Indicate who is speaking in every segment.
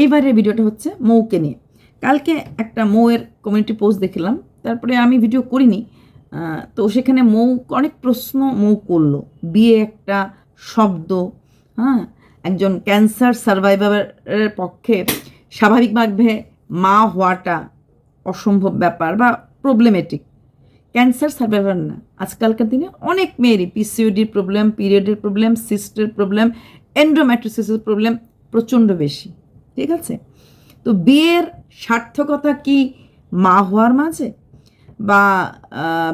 Speaker 1: এইবারের ভিডিওটা হচ্ছে মৌকে নিয়ে। কালকে একটা মৌয়ের কমিউনিটি পোস্ট দেখলাম, তারপরে আমি ভিডিও করিনি তো সেখানে মৌ অনেক প্রশ্ন মৌ করল। বিয়ে একটা শব্দ হ্যাঁ? একজন ক্যান্সার সার্ভাইভারের পক্ষে স্বাভাবিকভাবে মা হওয়াটা অসম্ভব ব্যাপার বা প্রবলেমেটিক ক্যান্সার সার্ভাইভার না, আজকালকার দিনে অনেক মেয়েরই পিসিওডির প্রবলেম পিরিয়ডের প্রবলেম সিস্টের প্রবলেম এন্ডোম্যাট্রিসিসের প্রবলেম প্রচণ্ড বেশি। ঠিক আছে? তো বিয়ের সার্থকতা কি মা হওয়ার মাঝে? বা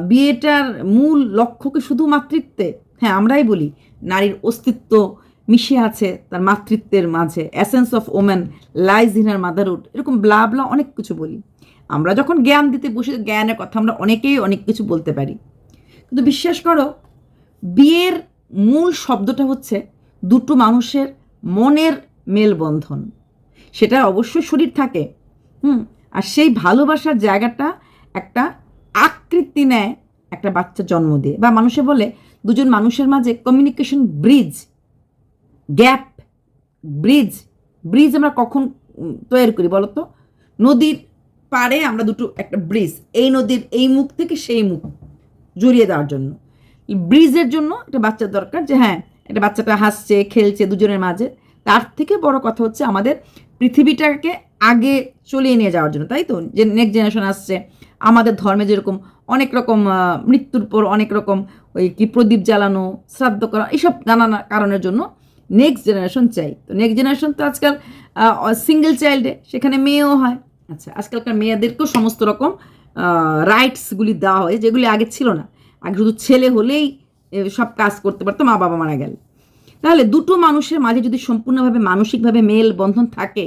Speaker 1: বিয়েটার মূল লক্ষ্যকে শুধু মাতৃত্বে? হ্যাঁ আমরাই বলি, নারীর অস্তিত্ব মিশে আছে তার মাতৃত্বের মাঝে। Essence of women lies in our motherhood এরকম ব্লা ব্লা অনেক কিছু বলি। আমরা যখন জ্ঞান দিতে বসে, জ্ঞানের কথা আমরা অনেকেই অনেক কিছু বলতে পারি। কিন্তু বিশ্বাস করো, বিয়ের মূল শব্দটা হচ্ছে দুটো মানুষের মনের মেলবন্ধন। সেটা অবশ্যই শরীর থাকে। হুম? আর সেই ভালোবাসার জায়গাটা একটা আকৃতি নেয় একটা বাচ্চা জন্ম দিয়ে। বা মানুষে বলে, দুজন মানুষের মাঝে communication bridge gap bridge bridge আমরা কখন তৈরি করি বলতো? নদীর পাড়ে আমরা দুটো একটা ব্রিজ এই নদীর এই মুখ থেকে সেই মুখ জড়িয়ে দেওয়ার জন্য। ব্রিজের জন্য একটা বাচ্চার দরকার যে হ্যাঁ একটা বাচ্চাটা হাসছে, খেলছে দুজনের মাঝে। তার থেকে বড় কথা হচ্ছে আমাদের পৃথিবীটাকে আগে চলিয়ে নিয়ে যাওয়ার জন্য, তাই তো? যে নেক্সট জেনারেশন আসছে, আমাদের ধর্মে যেরকম অনেক রকম মৃত্যুর পর অনেক রকম ওই কি প্রদীপ জ্বালানো, শ্রাদ্ধ করা এইসব নানা কারণের জন্য নেক্সট জেনারেশন চাই। তো নেক্সট জেনারেশন তো আজকাল সিঙ্গেল চাইল্ডে সেখানে মেয়েও হয়। আচ্ছা আজকালকার মেয়েদেরকেও সমস্ত রকম রাইটসগুলি দেওয়া হয়, যেগুলি আগে ছিল না। আগে শুধু ছেলে হলেই সব কাজ করতে পারতো মা বাবা মারা গেল। তাহলে দুটো মানুষের মাঝে যদি সম্পূর্ণভাবে মানসিকভাবে মেল বন্ধন থাকে,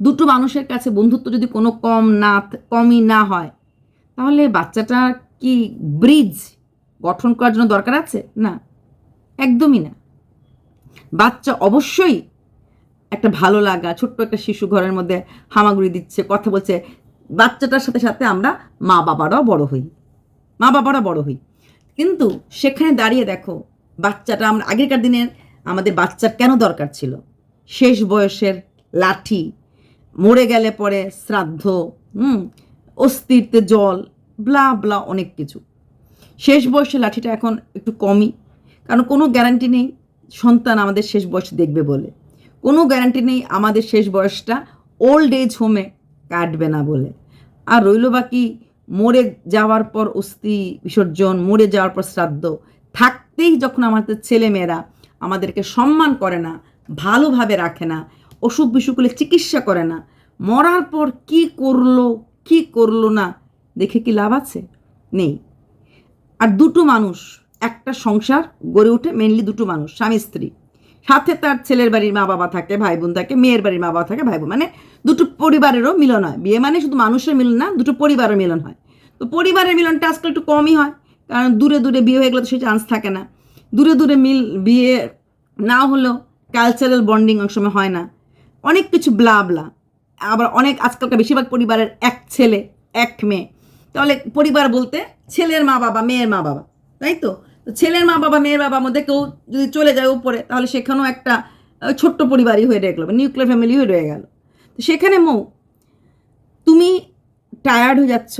Speaker 1: দুটো মানুষের কাছে বন্ধুত্ব যদি কোনো কম না কমই না হয়, তাহলে বাচ্চাটা কি ব্রিজ গঠন করার জন্য দরকার আছে? না, একদমই না। বাচ্চা অবশ্যই একটা ভালো লাগা, ছোট্ট একটা শিশু ঘরের মধ্যে হামাগুড়ি দিচ্ছে, কথা বলছে, বাচ্চাটার সাথে সাথে আমরা মা বাবারাও বড় হই, মা বাবারা বড় হই। কিন্তু সেখানে দাঁড়িয়ে দেখো, বাচ্চাটা আমরা আগেকার দিনের আমাদের বাচ্চার কেন দরকার ছিল? শেষ বয়সের লাঠি, মরে গেলে পরে শ্রাদ্ধ, হুম, অস্থিরতে জল ব্লা ব্লা অনেক কিছু। শেষ বয়সের লাঠিটা এখন একটু কমই, কারণ কোনো গ্যারান্টি নেই সন্তান আমাদের শেষ বয়স দেখবে বলে। কোনো গ্যারান্টি নেই আমাদের শেষ বয়সটা ওল্ড এজ হোমে কাটবে না বলে। আর রইল বাকি মরে যাওয়ার পর অস্থি, বিসর্জন, মরে যাওয়ার পর শ্রাদ্ধ, থাকতেই যখন আমাদের ছেলেমেয়েরা আমাদেরকে সম্মান করে না, ভালোভাবে রাখে না, অসুখ বিসুখ চিকিৎসা করে না। মরার পর কি করল কি করল না, দেখে কি লাভ আছে? নেই। আর দুটো মানুষ, একটা সংসার গড়ে ওঠে মেনলি দুটো মানুষ, স্বামী, স্ত্রী। সাথে তার ছেলের বাড়ির মা বাবা থাকে ভাই বোন থাকে, মেয়ের বাড়ির মা বাবা থাকে ভাই বোন মানে দুটো পরিবারেরও মিলন হয়। বিয়ে মানে শুধু মানুষের মিলন না, দুটো পরিবারের মিলন হয়। তো পরিবারের মিলনটা আজকাল একটু কমই হয়, কারণ দূরে দূরে বিয়ে হয়ে গেলে তো সেই চান্স থাকে না। দূরে দূরে মিল, বিয়ে না হলেও কালচারাল বন্ডিং অনেক সময় হয় না। অনেক কিছু ব্লা ব্লা আবার অনেক আজকালকার বেশিরভাগ পরিবারের এক ছেলে, এক মেয়ে। তাহলে পরিবার বলতে ছেলের মা বাবা, মেয়ের মা বাবা, তাই তো? ছেলের মা বাবা, মেয়ের বাবার মধ্যে কেউ যদি চলে যায় উপরে, তাহলে সেখানেও একটা ছোট্ট পরিবারই হয়ে গেলো নিউক্লিয়ার ফ্যামিলি হয়ে রয়ে গেল। তো সেখানে মৌ, তুমি টায়ার্ড হয়ে যাচ্ছ,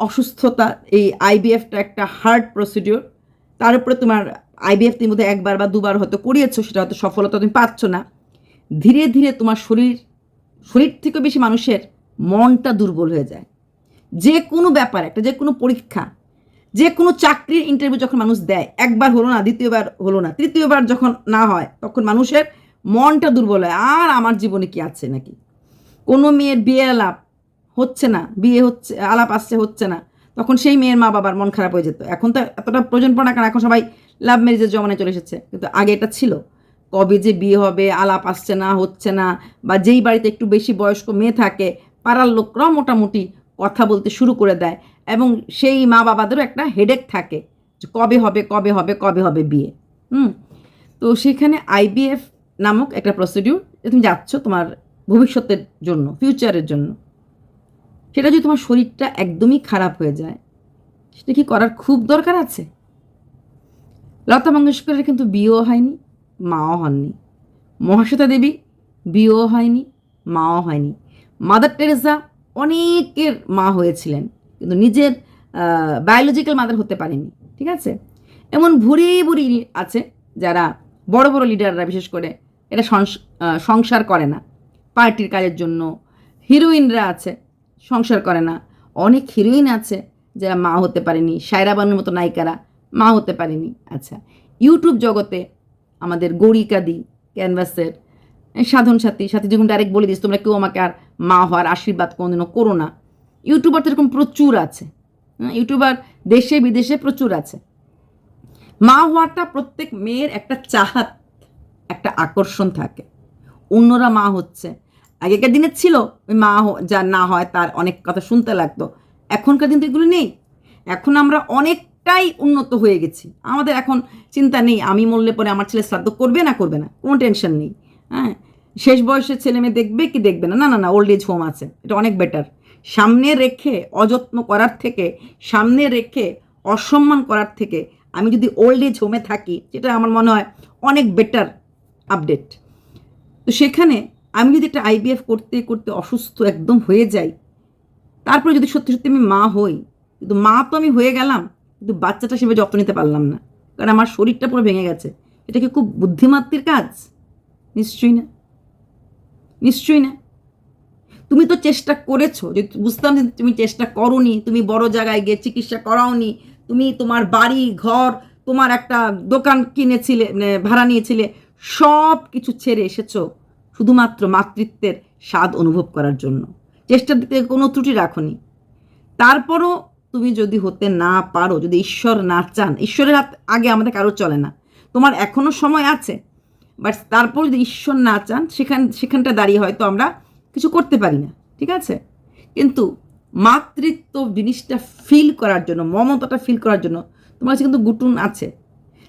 Speaker 1: অসুস্থতা, এই আইবিএফটা একটা হার্ড প্রসিডিওর তার উপরে তোমার আইবিএফ তুমি মধ্যে একবার বা দুবার হয়তো করিয়েছো, সেটা হয়তো সফলতা তুমি পাচ্ছ না। ধীরে ধীরে তোমার শরীর শরীর থেকে বেশি মানুষের মনটা দুর্বল হয়ে যায়। যে কোনো ব্যাপার, একটা যে কোনো পরীক্ষা, যে কোনো চাকরির ইন্টারভিউ যখন মানুষ দেয়, একবার হলো না, দ্বিতীয়বার হলো না, তৃতীয়বার যখন না হয়, তখন মানুষের মনটা দুর্বল হয়, আর আমার জীবনে কি আছে নাকি? কোনো মেয়ের বিয়ে আলাপ হচ্ছে না, বিয়ে হচ্ছে, আলাপ আসছে হচ্ছে না, তখন সেই মেয়ের মা বাবার মন খারাপ হয়ে যেত। এখন তো এতটা প্রয়োজন পড়ে না, কারণ এখন সবাই লাভ ম্যারেজের জমানায় চলে এসেছে। কিন্তু আগে এটা ছিল। কবে যে বিয়ে হবে, আলাপ আসছে না, হচ্ছে না, বা যেই বাড়িতে একটু বেশি বয়স্ক মেয়ে থাকে, পাড়ার লোকরাও মোটামুটি কথা বলতে শুরু করে দেয় এবং সেই মা বাবাদেরও একটা হেডেক থাকে যে কবে হবে কবে হবে কবে হবে বিয়ে। হুম? তো সেখানে আইবিএফ নামক একটা প্রসিডিউর তুমি যাচ্ছ তোমার ভবিষ্যতের জন্য ফিউচারের জন্য। সেটা যদি তোমার শরীরটা একদমই খারাপ হয়ে যায়, সেটা কি করার খুব দরকার আছে? লতা মঙ্গেশকরের কিন্তু বিয়েও হয়নি, মাও হননি। মহাশ্বেতা দেবী বিয়েও হয়নি, মাও হয়নি। মাদার টেরেসা অনেকের মা হয়েছিলেন, কিন্তু নিজের বায়োলজিক্যাল মাদার হতে পারেনি, ঠিক আছে? এমন ভুরি ভুরি আছে যারা বড় বড় লিডাররা বিশেষ করে এটা সংসার করে না। পার্টির কাজের জন্য হিরোইনরা আছে, সংসার করে না। অনেক হিরোইন আছে যারা মা হতে পারেনি, সায়রা বানুর মতো নায়িকারা। মা হতে পারেনি। আচ্ছা ইউটিউব জগতে আমাদের গৌরিকাদি ক্যানভাসের সাধন সাথী সাথী যখন ডাইরেক্ট বলে দিস তোমরা কেউ আমাকে আর মা হওয়ার আশীর্বাদ কোনোদিনও করো না। ইউটিউবার তো এরকম প্রচুর আছে। ইউটিউবার দেশে, বিদেশে প্রচুর আছে। মা হওয়াটা প্রত্যেক মেয়ের একটা চাহাত, একটা আকর্ষণ থাকে। অন্যরা মা হচ্ছে। আগেকার দিনে ছিল, ওই মা যার না হয় তার অনেক কথা শুনতে লাগতো। এখনকার দিন তো এগুলো নেই। এখন আমরা অনেকটাই উন্নত হয়ে গেছি। আমাদের এখন চিন্তা নেই, আমি মরলে পরে আমার ছেলে শ্রাদ্ধ করবে না করবে না, কোনো টেনশন নেই। হ্যাঁ শেষ বয়সের ছেলে মেয়ে দেখবে কি দেখবে না? না না না ওল্ড এজ হোম আছে, এটা অনেক বেটার সামনে রেখে অযত্ন করার থেকে, সামনে রেখে অসম্মান করার থেকে আমি যদি ওল্ড এজ হোমে থাকি, যেটা আমার মনে হয় অনেক বেটার আপডেট তো সেখানে আমি যদি একটা আইবিএফ করতে করতে অসুস্থ একদম হয়ে যাই, তারপরে যদি সত্যি সত্যি আমি মা হই, কিন্তু মা তো আমি হয়ে গেলাম কিন্তু বাচ্চাটা সেভাবে যত্ন নিতে পারলাম না। কারণ আমার শরীরটা পুরো ভেঙে গেছে। এটা কি খুব বুদ্ধিমাত্তির কাজ? নিশ্চয়ই না। নিশ্চয়ই না। তুমি তো চেষ্টা করেছ। যে বুঝতাম যে তুমি চেষ্টা করনি, তুমি বড় জায়গায় গিয়ে চিকিৎসা করাওনি, তুমি তোমার বাড়ি, ঘর, তোমার একটা দোকান কিনেছিলে মানে ভাড়া নিয়েছিলে সব কিছু ছেড়ে এসেছ শুধুমাত্র মাতৃত্বের স্বাদ অনুভব করার জন্য। চেষ্টার দিকে কোনো ত্রুটি রাখনি। তারপরও তুমি যদি হতে না পারো, যদি ঈশ্বর না চান, ঈশ্বরের হাত আগে আমাদের কারও চলে না। তোমার এখনও সময় আছে বাট তারপর যদি ঈশ্বর না চান, সেখান, সেখানটা দাঁড়িয়ে হয়তো আমরা কিছু করতে পারি না, ঠিক আছে? কিন্তু মাতৃত্ব জিনিসটা ফিল করার জন্য, মমতাটা ফিল করার জন্য তোমার কাছে কিন্তু গুটুন আছে,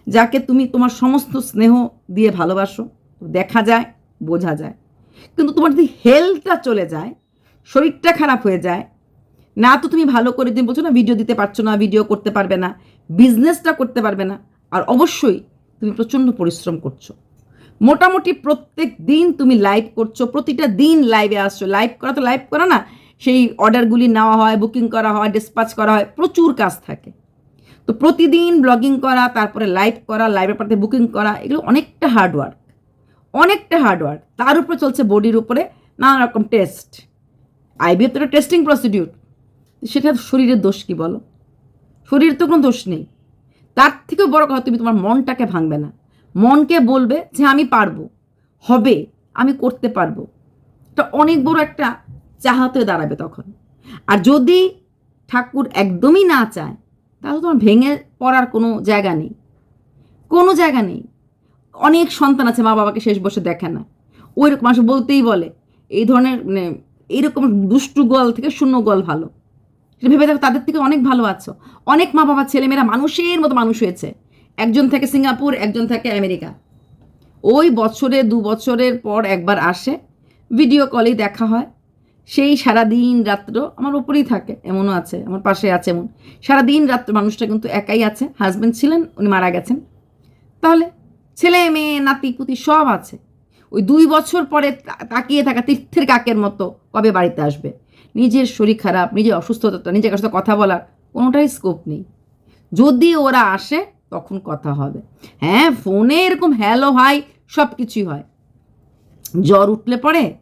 Speaker 1: যাকে তুমি তোমার সমস্ত স্নেহ দিয়ে ভালোবাসো, দেখা যায়, বোঝা যায়। কিন্তু তোমার যদি হেলথটা চলে যায়, শরীরটা খারাপ হয়ে যায় না তো তুমি ভালো করে তুমি বলছো না ভিডিও দিতে পারছ না ভিডিও করতে পারবে না বিজনেসটা করতে পারবে না, আর অবশ্যই তুমি প্রচণ্ড পরিশ্রম করছ। মোটামুটি প্রত্যেক দিন তুমি লাইভ করছ, প্রতিটা দিন লাইভে আসছো লাইভ করা তো লাইভ করা না, সেই অর্ডারগুলি নেওয়া হয় বুকিং করা হয় ডিসপাচ করা হয়, প্রচুর কাজ থাকে। তো প্রতিদিন ব্লগিং করা, তারপরে লাইভ করা লাইভের পাতে বুকিং করা, এগুলো অনেকটা হার্ডওয়ার্ক অনেকটা হার্ডওয়ার্ক তার উপরে চলছে বডির উপরে নানা রকম টেস্ট আইবিএফ তো টেস্টিং প্রসিডিউর সেটা শরীরের দোষ কি বলো? শরীরের তো কোনো দোষ নেই। তার থেকেও বড় কথা তুমি তোমার মনটাকে ভাঙবে না। মনকে বলবে যে আমি পারব, হবে, আমি করতে পারব। এটা অনেক বড় একটা চাহাতে দাঁড়াবে তখন। আর যদি ঠাকুর একদমই না চায়, তাহলে তোমার ভেঙে পড়ার কোনো জায়গা নেই। কোনো জায়গা নেই। অনেক সন্তান আছে মা বাবাকে শেষ বসে দেখে না। ওই রকম মানুষ বলতেই বলে, এই ধরনের মানে এইরকম দুষ্টু গোয়াল থেকে শূন্য গোয়াল ভালো। সেটা ভেবে দেখো, তাদের থেকে অনেক ভালো আছো। অনেক মা বাবা ছেলেমেয়েরা মানুষের মতো মানুষ হয়েছে। একজন থেকে সিঙ্গাপুর, একজন থেকে আমেরিকা। ওই বছরে, দু বছরের পর একবার আসে ভিডিও কলেই দেখা হয়। সেই সারাদিন রাত্র আমার ওপরেই থাকে, এমনও আছে, আমার পাশে আছে এমন। সারাদিন রাত্র মানুষটা কিন্তু একাই আছে হাজব্যান্ড ছিলেন, উনি মারা গেছেন। তাহলে ছেলে, মেয়ে, নাতি, পুতি সব আছে। ওই দুই বছর পরে তাকিয়ে থাকা তীর্থের কাকের মতো কবে বাড়িতে আসবে? নিজের শরীর খারাপ, নিজের অসুস্থতা, নিজের কাছে কথা বলার কোনোটাই স্কোপ নেই। যদি ওরা আসে, তখন কথা হবে। হ্যাঁ ফোনে এরকম হ্যালো হাই সব কিছুই হয়। জ্বর উঠলে পরে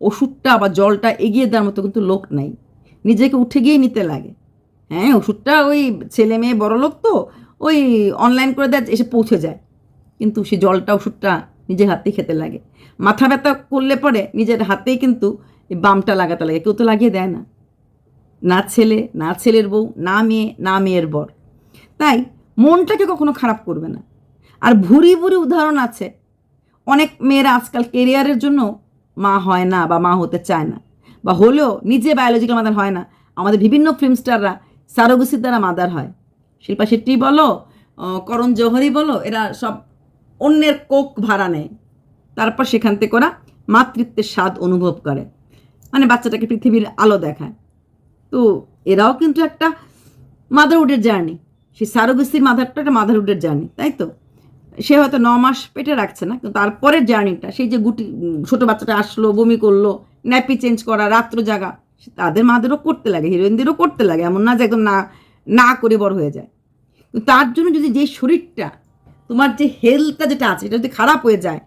Speaker 1: ওষুধটা বা জলটা এগিয়ে দেওয়ার মতো কিন্তু লোক নাই। নিজেকে উঠে গিয়ে নিতে লাগে। হ্যাঁ ওষুধটা ওই ছেলে মেয়ে বড় লোক তো, ওই অনলাইন করে দেয়, এসে পৌঁছে যায়। কিন্তু সে জলটা, ওষুধটা নিজের হাতেই খেতে লাগে। মাথা ব্যথা করলে পরে নিজের হাতেই কিন্তু বামটা লাগাতে লাগে, কেউ তো লাগিয়ে দেয় না। না ছেলে, না ছেলের বউ, না মেয়ে, না মেয়ের বর। তাই মনটাকে কখনো খারাপ করবে না। আর ভুরি ভুরি উদাহরণ আছে, অনেক মেয়েরা আজকাল কেরিয়ারের জন্য মা হয় না বা মা হতে চায় না, বা হলেও নিজে বায়োলজিক্যাল মাদার হয় না। আমাদের বিভিন্ন ফিল্ম স্টাররা সারোগসির দ্বারা মাদার হয়। শিল্পা শেট্টি বলো করণ জোহরি বলো, এরা সব অন্যের কোক ভাড়া নেয়। তারপর সেখান থেকে ওরা মাতৃত্বের স্বাদ অনুভব করে। বাচ্চাটাকে পৃথিবীর আলো দেখায়। তো এরাও কিন্তু একটা মাদারহুডের জার্নি সেই সারোগেসির মাদারটা একটা মাদারহুডের জার্নি তাই তো? সে হয়তো ন মাস পেটে রাখছে না, কিন্তু তারপরের জার্নিটা সেই যে গুটি, ছোটো বাচ্চাটা আসলো, বমি করল ন্যাপি চেঞ্জ করা, রাত্র জাগা তাদের মাদেরও করতে লাগে হিরোইনদেরও করতে লাগে, এমন না যে একদম না না করে বড় হয়ে যায়। তার জন্য যদি যে শরীরটা, তোমার যে হেলথটা যেটা আছে, এটা যদি খারাপ হয়ে যায়,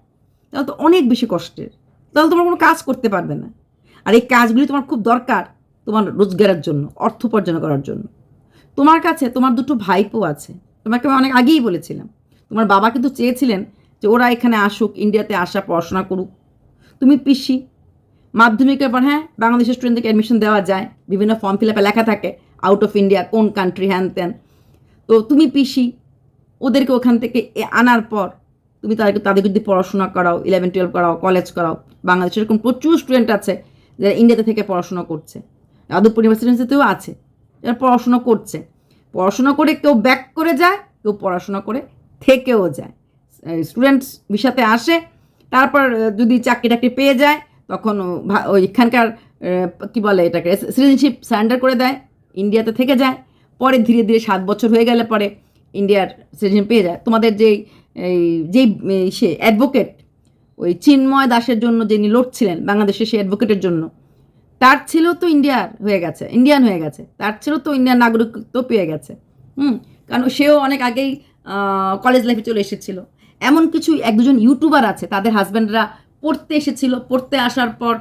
Speaker 1: তাহলে তো অনেক বেশি কষ্টের। তাহলে তোমার কোনো কাজ করতে পারবে না। আর এই কাজগুলি তোমার খুব দরকার তোমার রোজগারের জন্য, অর্থ উপার্জন করার জন্য। তোমার কাছে তোমার দুটো ভাইপো আছে। তোমাকে আমি অনেক আগেই বলেছিলাম। তোমার বাবা কিন্তু চেয়েছিলেন যে ওরা এখানে আসুক, ইন্ডিয়াতে আসা, পড়াশোনা করুক। তুমি পিসি। মাধ্যমিকের পর হ্যাঁ বাংলাদেশের স্টুডেন্টদেরকে অ্যাডমিশন দেওয়া যায়। বিভিন্ন ফর্ম ফিল আপে লেখা থাকে আউট অফ ইন্ডিয়া কোন কান্ট্রি হ্যান ত্যান। তো তুমি পিসি। ওদেরকে ওখান থেকে আনার পর তুমি তাদেরকে তাদেরকে যদি পড়াশোনা করাও ইলেভেন টুয়েলভ করাও কলেজ করাও, বাংলাদেশের এরকম প্রচুর স্টুডেন্ট আছে। যারা ইন্ডিয়াতে থেকে পড়াশোনা করছে। যাদবপুর ইউনিভার্সিটিতেও আছে। যারা পড়াশোনা করছে। পড়াশোনা করে কেউ ব্যাক করে যায় কেউ পড়াশোনা করে থেকেও যায়। স্টুডেন্টস ভিসাতে আসে তারপর যদি চাকরি টাকরি পেয়ে যায় তখন ও ভা- ওই এখানকার আহ, বলে এটাকে সিটিজেনশিপ সারেন্ডার করে দেয় ইন্ডিয়াতে থেকে যায়। পরে ধীরে ধীরে সাত বছর হয়ে গেলে পরে ইন্ডিয়ার সিটিজেন পেয়ে যায়। তোমাদের যেই যেই সে অ্যাডভোকেট ওই চিন্ময় দাসের জন্য যিনি লড়ছিলেন বাংলাদেশের সেই অ্যাডভোকেটের জন্য, তার ছিল তো ইন্ডিয়ার হয়ে গেছে ইন্ডিয়ান হয়ে গেছে, তার ছিল তো ইন্ডিয়ান নাগরিকত্ব পেয়ে গেছে, হুম, কারণ সেও অনেক আগেই কলেজ লাইফে চলে এসেছিল। এমন কিছু এক দুজন ইউটিউবার আছে, তাদের হাজব্যান্ডরা পড়তে এসেছিল, পড়তে আসার পর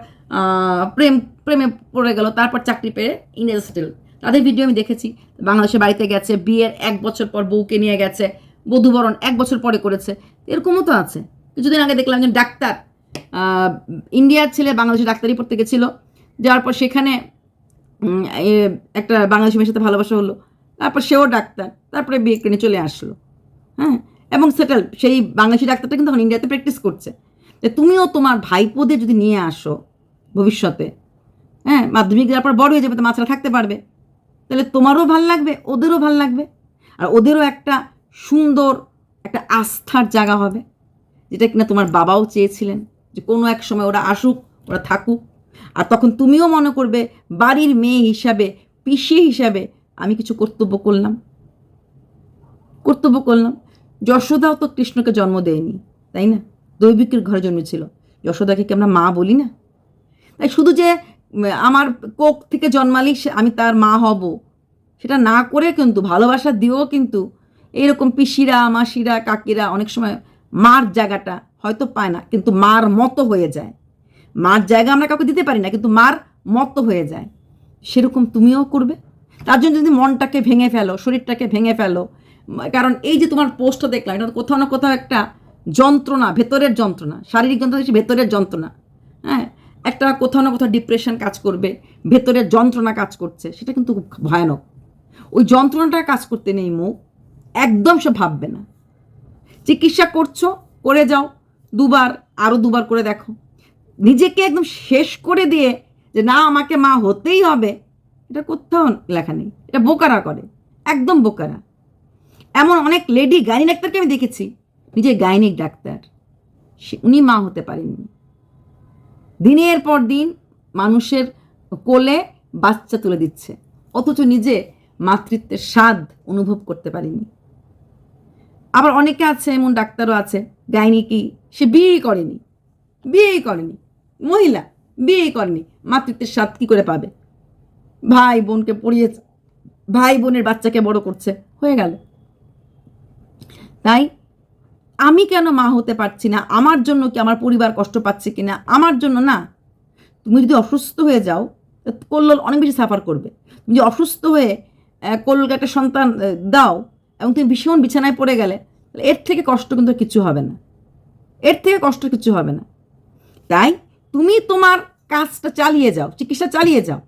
Speaker 1: প্রেম, প্রেমে পড়ে গেল, তারপর চাকরি পেয়ে ইন্ডিয়া সেটেল তাদের ভিডিও আমি দেখেছি, বাংলাদেশের বাড়িতে গেছে, বিয়ের এক বছর পর বউকে নিয়ে গেছে, বধুবরণ এক বছর পরে করেছে, এরকমও তো আছে। কিছুদিন আগে দেখলাম যে ডাক্তার ইন্ডিয়ার ছেলে বাংলাদেশে ডাক্তারি পড়তে গেছিল। যাওয়ার পর সেখানে একটা বাংলাদেশি মেয়ের সাথে ভালোবাসা হলো। তারপর সেও ডাক্তার, তারপরে বিয়ে করে নিয়ে চলে আসলো। হ্যাঁ? এবং সেটেল, সেই বাংলাদেশি ডাক্তারটা কিন্তু এখন ইন্ডিয়াতে প্র্যাকটিস করছে। তুমিও তোমার ভাইপোদের যদি নিয়ে আসো ভবিষ্যতে হ্যাঁ মাধ্যমিক দেওয়ার পর বড় হয়ে যাবে, তো মাছরা থাকতে পারবে। তাহলে তোমারও ভালো লাগবে, ওদেরও ভালো লাগবে। আর ওদেরও একটা সুন্দর, একটা আস্থার জায়গা হবে। যেটা কিনা তোমার বাবাও চেয়েছিলেন যে কোনো এক সময় ওরা আসুক, ওরা থাকুক। আর তখন তুমিও মনে করবে, বাড়ির মেয়ে হিসাবে, পিসি হিসাবে আমি কিছু কর্তব্য করলাম। কর্তব্য করলাম। যশোদাও তো কৃষ্ণকে জন্ম দেয়নি, তাই না? দৈবিকের ঘরে জন্মেছিল। যশোদাকে কি আমরা মা বলি না? তাই শুধু যে আমার কোক থেকে জন্মালি আমি তার মা হব, সেটা না করে কিন্তু, ভালোবাসা দিয়েও কিন্তু, এইরকম পিসিরা, মাসিরা, কাকিরা অনেক সময় মার জায়গাটা হয়তো পায় না, কিন্তু মার মতো হয়ে যায়। মার জায়গা আমরা কাউকে দিতে পারি না, কিন্তু মার মতো হয়ে যায়। সেরকম তুমিও করবে? তার জন্য যদি মনটাকে ভেঙে ফেলো, শরীরটাকে ভেঙে ফেলো, কারণ এই যে তোমার পোস্টটা দেখলাম, এটা কোথাও না কোথাও একটা যন্ত্রণা, ভেতরের যন্ত্রণা, শারীরিক যন্ত্রণা ভেতরের যন্ত্রণা। হ্যাঁ একটা কোথাও না কোথাও ডিপ্রেশন কাজ করবে, ভেতরের যন্ত্রণা কাজ করছে, সেটা কিন্তু খুব ভয়ানক। ওই যন্ত্রণাটা কাজ করতে নেই মুখ, একদম সে ভাববে না। চিকিৎসা করছ, করে যাও, দুবার আরও দুবার করে দেখো। নিজেকে একদম শেষ করে দিয়ে যে না, আমাকে মা হতেই হবে, এটা কোথাও লেখা নেই। এটা বোকারা করে, একদম বোকারা। এমন অনেক লেডি গাইনি ডাক্তারকে আমি দেখেছি নিজে গাইনিক ডাক্তার। সে উনি মা হতে পারেননি। দিনের পর দিন মানুষের কোলে বাচ্চা তুলে দিচ্ছে, অথচ নিজে মাতৃত্বের স্বাদ অনুভব করতে পারেনি আবার অনেকে আছে, এমন ডাক্তারও আছে, গাইনি কি? সে বিয়েই করেনি। বিয়েই করেনি। মহিলা, বিয়েই করেনি। মাতৃত্বের স্বাদ কী করে পাবে? ভাই বোনকে পড়িয়ে, ভাই বোনের বাচ্চাকে বড় করছে। হয়ে গেল। তাই আমি কেন মা হতে পারছি না? আমার জন্য কি আমার পরিবার কষ্ট পাচ্ছে কি না আমার জন্য না। তুমি যদি অসুস্থ হয়ে যাও কল্লোল অনেক বেশি সাফার করবে। তুমি যদি অসুস্থ হয়ে কল্লোলকে একটা সন্তান দাও এবং তুমি ভীষণ বিছানায় পড়ে গেলে এর থেকে কষ্ট কিন্তু কিছু হবে না। এর থেকে কষ্ট কিছু হবে না। তাই তুমি তোমার কাজটা চালিয়ে যাও, চিকিৎসা চালিয়ে যাও।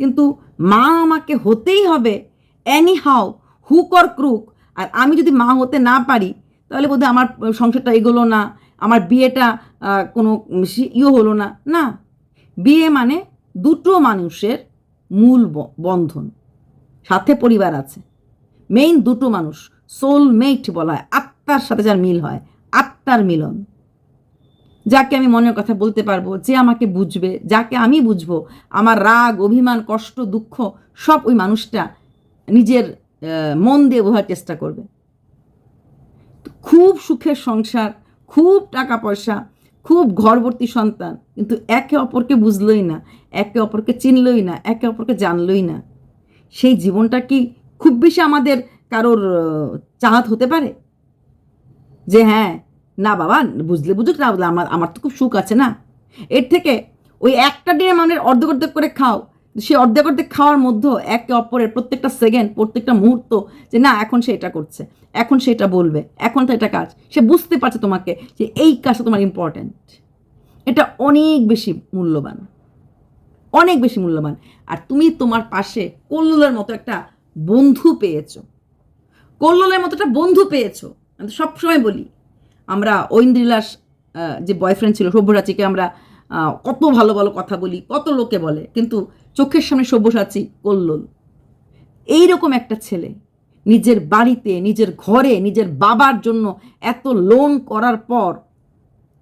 Speaker 1: কিন্তু মা আমাকে হতেই হবে anyhow hook or crook আর আমি যদি মা হতে না পারি, তাহলে বোধহয় আমার সংসারটা এগোলো না, আমার বিয়েটা কোনো ইয়ে হলো না। না, বিয়ে মানে দুটো মানুষের মূল বন্ধন। সাথে পরিবার আছে। মেইন দুটো মানুষ সোলমেট বলা হয়, আত্মার সাথে যার মিল হয়, আত্মার মিলন। যাকে আমি মনের কথা বলতে পারব, যে আমাকে বুঝবে, যাকে আমি বুঝব, আমার রাগ, অভিমান, কষ্ট, দুঃখ, সব ওই মানুষটা নিজের মন দিয়ে বোঝার চেষ্টা করবে। খুব সুখের সংসার, খুব টাকা পয়সা, খুব ঘরবর্তী সন্তান, কিন্তু একে অপরকে বুঝলই না, একে অপরকে চিনলই না, একে অপরকে জানলই না। সেই জীবনটা কি খুব বেশি আমাদের কারোর চাহাত হতে পারে? যে হ্যাঁ না বাবা, বুঝলে বুঝুক না বুঝলে আমার আমার তো খুব সুখ আছে না। এর থেকে ওই একটা ডিম মানে অর্ধেক অর্ধেক করে খাও, সে অর্ধেক অর্ধেক খাওয়ার মধ্যেও একে অপরের প্রত্যেকটা সেকেন্ড, প্রত্যেকটা মুহূর্ত যে না, এখন সে এটা করছে, এখন সে এটা বলবে, এখন তো এটা কাজ। সে বুঝতে পারছে তোমাকে যে এই কাজটা তোমার ইম্পর্ট্যান্ট এটা অনেক বেশি মূল্যবান। অনেক বেশি মূল্যবান। আর তুমি তোমার পাশে কল্লোলের মতো একটা বন্ধু পেয়েছ। কল্লোলের মতো একটা বন্ধু পেয়েছ। আমি তো সবসময় বলি, আমরা ঐন্দ্রিলাস যে বয়ফ্রেন্ড ছিল সব্যসাচীকে আমরা কত ভালো ভালো কথা বলি, কত লোকে বলে, কিন্তু চোখের সামনে সব্যসাচী কল্লোল। এইরকম একটা ছেলে, নিজের বাড়িতে, নিজের ঘরে, নিজের বাবার জন্য এত লোন করার পর,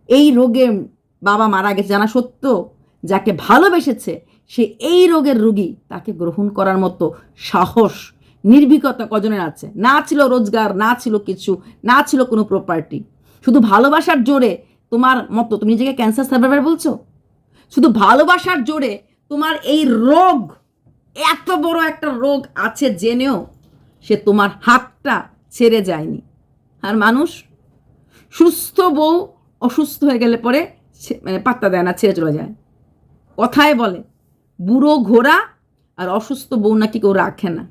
Speaker 1: এই রোগে বাবা মারা গেছে, জানা সত্য যাকে ভালোবেসেছে সে এই রোগের রুগী তাকে গ্রহণ করার মতো সাহস, নির্ভীকতা কজনের আছে? না ছিল রোজগার, না ছিল কিছু, না ছিল কোনো প্রপার্টি শুধু ভালোবাসার জোরে তোমার মতো, তুমি নিজেকে ক্যান্সার সার্ভাইভার বলছো? শুধু ভালোবাসার জোরে তোমার এই রোগ, এত বড় একটা রোগ আছে জেনেও সে তোমার হাতটা ছেড়ে যায়নি। আর মানুষ সুস্থ বউ অসুস্থ হয়ে গেলে পরে মানে পাত্তা দেয় না, ছেড়ে চলে যায়। কথায় বলে বুড়ো ঘোড়া আর অসুস্থ বউ নাকি কেউ রাখে না।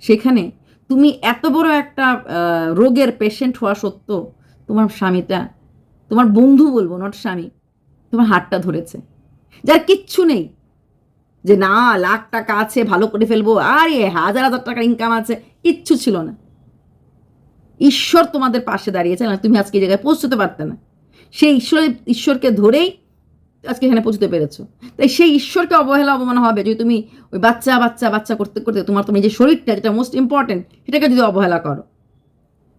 Speaker 1: সেখানে তুমি এত বড় একটা রোগের পেশেন্ট হওয়া সত্ত্বেও তোমার স্বামীটা, তোমার বন্ধু বলব নট স্বামী, তোমার হাতটা ধরেছে। যার কিচ্ছু নেই। যে না, লাখ টাকা আছে, ভালো করে ফেলব, আরে হাজার হাজার টাকার ইনকাম আছে, কিচ্ছু ছিল না। ঈশ্বর তোমাদের পাশে দাঁড়িয়েছে না তুমি আজকে এই জায়গায় পৌঁছতে পারতে না। সেই ঈশ্বরের, ঈশ্বরকে ধরেই আজকে এখানে পৌঁছতে পেরেছ। তাই সেই ঈশ্বরকে অবহেলা অবমান হবে যদি তুমি ওই বাচ্চা বাচ্চা বাচ্চা করতে করতে তোমার তোমার যে শরীরটা যেটা মোস্ট ইম্পর্টেন্ট সেটাকে যদি অবহেলা করো।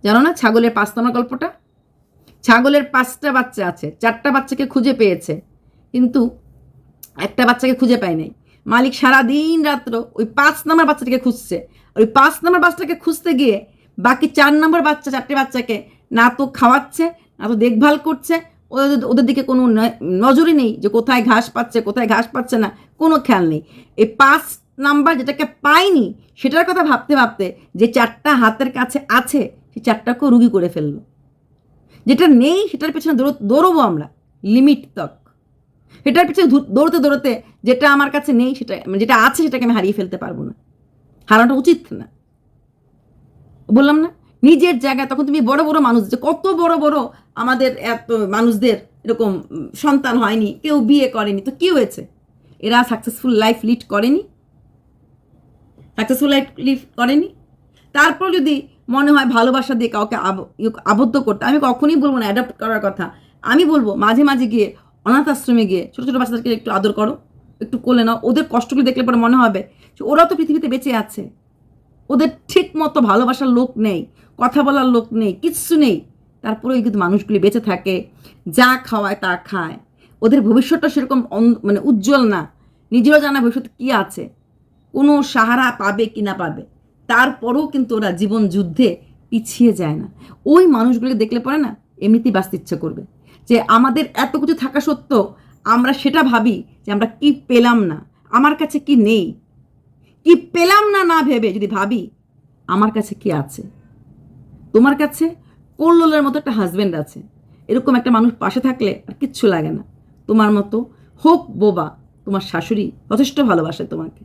Speaker 1: জানো না ছাগলের পাঁচতনা গল্পটা? ছাগলের পাঁচটা বাচ্চা আছে, চারটা বাচ্চাকে খুঁজে পেয়েছে, কিন্তু একটা বাচ্চাকে খুঁজে পায় নাই। মালিক সারা দিন রাত্র ওই পাঁচ নম্বর বাচ্চাটাকে খুঁজছে। ওই পাঁচ নম্বর বাচ্চাটাকে খুঁজতে গিয়ে বাকি চার নম্বর বাচ্চা, চারটে বাচ্চাকে না তো খাওয়াচ্ছে, না তো দেখভাল করছে ওদের ওদের দিকে কোনো নজরই নেই যে কোথায় ঘাস পাচ্ছে, কোথায় ঘাস পাচ্ছে না, কোনো খেয়াল নেই। এই পাঁচ নাম্বার যেটাকে পায়নি সেটার কথা ভাবতে ভাবতে যে চারটা হাতের কাছে আছে সেই চারটাকেও রুগী করে ফেলল। যেটা নেই, সেটার পেছনে দৌড় দৌড়বো আমরা। লিমিট তক। সেটার পিছনে দৌড়তে দৌড়তে যেটা আমার কাছে নেই, সেটা মানে যেটা আছে, সেটাকে আমি হারিয়ে ফেলতে পারব না। হারানোটা উচিত না। বললাম না? নিজের জায়গায় তখন তুমি বড় বড় মানুষ যে কত বড় বড় আমাদের এত মানুষদের এরকম সন্তান হয়নি, কেউ বিয়ে করেনি, তো কি হয়েছে? এরা সাকসেসফুল লাইফ লিড করেনি? সাকসেসফুল লাইফ লিড করেনি? তারপর যদি মনে হয় ভালোবাসা দিয়ে কাউকে আব- আবদ্ধ করতে, আমি কখনই বলব না অ্যাডাপ্ট করার কথা। আমি বলব, মাঝে মাঝে গিয়ে অনাথ আশ্রমে গিয়ে ছোটো ছোটো বাচ্চাদেরকে একটু আদর করো, একটু কোলে নাও, ওদের কষ্টগুলো দেখলে পরে মনে হবে যে ওরাও তো পৃথিবীতে বেঁচে আছে। ওদের ঠিক মতো ভালোবাসার লোক নেই, কথা বলার লোক নেই, কিচ্ছু নেই। তারপরেও কিন্তু মানুষগুলি বেঁচে থাকে, যা খাওয়ায় তা খায়। ওদের ভবিষ্যৎটা সেরকম মানে উজ্জ্বল না। নিজেরও জানা ভবিষ্যৎ কী আছে। কোনো সাহারা পাবে কি না পাবে। তারপরেও কিন্তু ওরা জীবন যুদ্ধে পিছিয়ে যায় না। ওই মানুষগুলিকে দেখলে পরে না, এমনিতেই বাঁচতে ইচ্ছে করবে। যে আমাদের এত কিছু থাকা সত্ত্বেও আমরা সেটা ভাবি যে আমরা কি পেলাম না। আমার কাছে কি নেই? কি পেলাম না না ভেবে যদি ভাবি, আমার কাছে কি আছে? তোমার কাছে? কল্লোলের মতো একটা হাজব্যান্ড আছে। এরকম একটা মানুষ পাশে থাকলে আর কিচ্ছু লাগে না। তোমার মতো হোক বোবা, তোমার শাশুড়ি যথেষ্ট ভালোবাসে তোমাকে।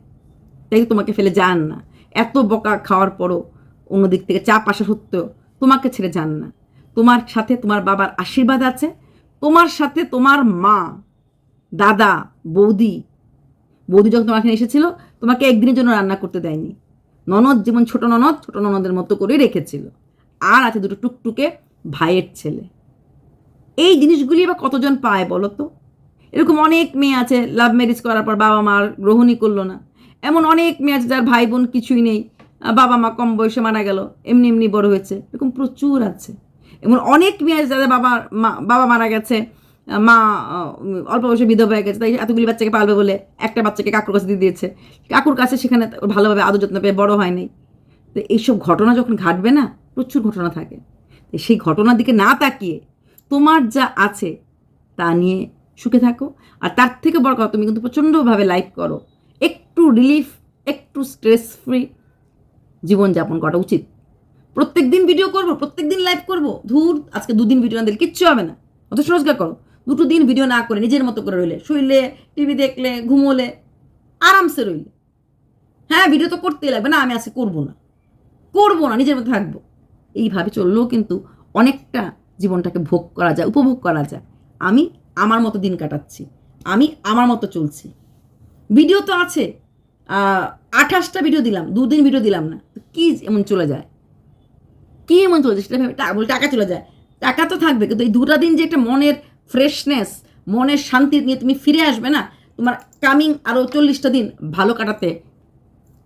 Speaker 1: তাই তোমাকে ফেলে যান না। এত বকা খাওয়ার পরও অন্যদিক থেকে চাপ আসা সত্ত্বেও তোমাকে ছেড়ে যান না। তোমার সাথে তোমার বাবার আশীর্বাদ আছে। তোমার সাথে তোমার মা, দাদা, বৌদি বৌদি যখন তোমার এখানে এসেছিল, তোমাকে একদিনের জন্য রান্না করতে দেয়নি। ননদ যেমন ছোট ননদ, ছোট ননদের মতো করে রেখেছিল। আর আছে দুটো টুকটুকে ভাইয়ের ছেলে। এই জিনিসগুলি বা কতজন পায় বলো তো? এরকম অনেক মেয়ে আছে লাভ ম্যারেজ করার পর বাবা মার গ্রহণই করল না। এমন অনেক মেয়ে আছে যার ভাই বোন কিছুই নেই বাবা মা কম বয়সে মারা গেল, এমনি এমনি বড় হয়েছে, এরকম প্রচুর আছে। এমন অনেক মেয়ে আছে যাদের বাবা মা, বাবা মারা গেছে, মা অল্প বয়সে বিধবা হয়ে গেছে, তাই এতগুলি বাচ্চাকে পালবে বলে একটা বাচ্চাকে কাকুর কাছে দিয়ে দিয়েছে। কাকুর কাছে সেখানে ভালোভাবে আদর যত্ন পেয়ে বড় হয় নাই। তো এইসব ঘটনা যখন ঘটবে না প্রচুর ঘটনা থাকে। সেই ঘটনার দিকে না তাকিয়ে তোমার যা আছে তা নিয়ে সুখে থাকো। আর তার থেকে বড় কথা, তুমি কিন্তু প্রচণ্ডভাবে লাইফ করো। একটু রিলিফ একটু স্ট্রেস ফ্রি জীবনযাপন করা উচিত। প্রত্যেক দিন ভিডিও করব, প্রত্যেক দিন লাইভ করব। ধুর, আজকে দুদিন ভিডিও না দিলে কিচ্ছু হবে না। অত রোজগার করো। দুটো দিন ভিডিও না করে নিজের মতো করে রইলে, শুইলে টিভি দেখলে, ঘুমোলে, আরামসে রইলে। হ্যাঁ ভিডিও তো করতেই লাগবে। না, আমি আজকে করব না। করব না, নিজের মতো থাকব। এইভাবে চললেও কিন্তু অনেকটা জীবনটাকে ভোগ করা যায়, উপভোগ করা যায়। আমি আমার মতো দিন কাটাচ্ছি, আমি আমার মতো চলছি। ভিডিও তো আছে আঠাশটা ভিডিও দিলাম, দুদিন ভিডিও দিলাম না কী এমন চলে যায়? কী এমন চলে যায় সেটা ভেবে টাকা চলে যায়। টাকা তো থাকবে, কিন্তু এই দুটা দিন যে একটা মনের ফ্রেশনেস মনের শান্তি নিয়ে তুমি ফিরে আসবে না, তোমার কামিং আরও চল্লিশটা দিন ভালো কাটাতে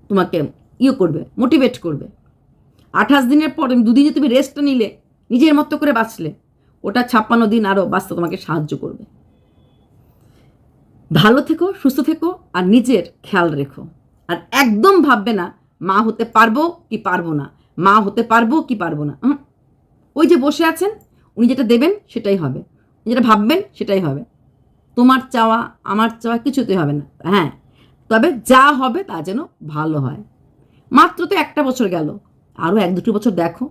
Speaker 1: তোমাকে ইয়ে করবে মোটিভেট করবে। আঠাশ দিনের পর দুদিনে তুমি রেস্ট নিলে, নিজের মতো করে বাঁচলে, ওটা ছাপ্পান্ন দিন আরও বাঁচতে তোমাকে সাহায্য করবে। ভালো থেকো, সুস্থ থেকো, আর নিজের খেয়াল রেখো। আর একদম ভাববে না, মা হতে পারব কি পারব না। মা হতে পারব কি পারব না। ওই যে বসে আছেন, উনি যেটা দেবেন সেটাই হবে। উনি যেটা ভাববেন সেটাই হবে। তোমার চাওয়া, আমার চাওয়া কিছুতেই হবে না। হ্যাঁ তবে যা হবে তা যেন ভালো হয়। মাত্র তো একটা বছর গেল। আরও এক দুটো বছর দেখো।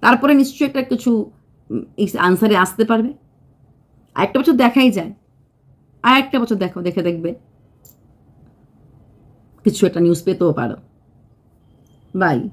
Speaker 1: তারপরে নিশ্চয়ই একটা কিছু আনসারে আসতে পারবে। আর একটা বছর দেখাই যায়। আর একটা বছর দেখো, দেখে দেখবে। কিছু একটা নিউজ পেতেও পারো। বাই